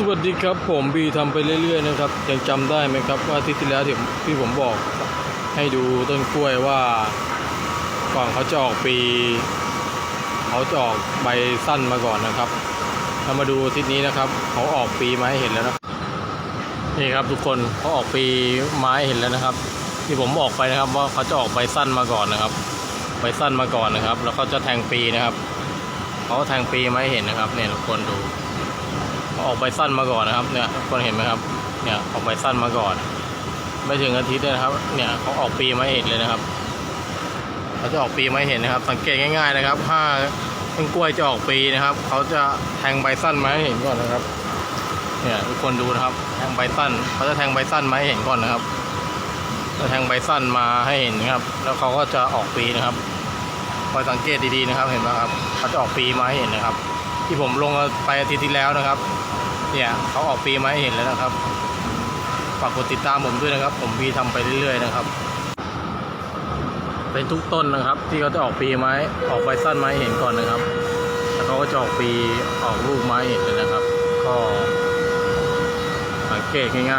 สวัสดีครับผมบีทำไปเรื่อยๆนะครับยังจำได้ไหมครับว่าทิตย์ที่แล้วที่ที่ผมบอกให้ดูต้นกล้วยว่าก่อนเขาจะออกปีเขาจะออกใบสั้นมาก่อนนะครับเรามาดูทิตย์นี้นะครับเขาออกปีมาให้เห็นแล้วนะนี่ครับทุกคนเขาออกปีไม้เห็นแล้วนะครับ ที่ผมบอกไปนะครับว่าเขาจะออกใบสั้นมาก่อนนะครับ ใบสั้นมาก่อนนะครับ แล้วเขาจะแทงปีนะครับเขาแทงปีมาให้เห็นนะครับเนี่ยทุกคนดู ออกใบสั้นมาก่อนนะครับ เนี่ยคนเห็นไหมครับ เนี่ยออกใบสั้นมาก่อน ไม่ถึงอาทิตย์นะครับ เนี่ยเขาออกปีมาเห็นเลยนะครับเขาจะออกปีมาเห็นนะครับ สังเกตง่ายๆนะครับ ถ้าต้นกล้วยจะออกปีนะครับ เขาจะแทงใบสั้นมาให้เห็นก่อนนะครับ เนี่ยทุกคนดูนะครับ แทงใบสั้น เขาจะแทงใบสั้นมาให้เห็นก่อนนะครับจะแทงใบสั้นมาให้เห็นนะครับ แล้วเขาก็จะออกปีนะครับคอยสังเกตดีๆนะครับ เห็นไหมครับ เขาจะออกปีมาให้เห็นนะครับ ที่ผมลงไปอาทิตย์ที่แล้วนะครับ เนี่ยเขาออกปีมาให้เห็นแล้วนะครับ ฝากกดติดตามผมด้วยนะครับ ผมพีทำไปเรื่อยๆนะครับ เป็นทุกต้นนะครับ ที่เขาจะออกปีไม้ออกใบสั้นไม้เห็นก่อนนะครับ แล้วเขาก็จะออกปีออกลูกไม้เห็นเลยนะครับ ก็สังเกตง่ายๆ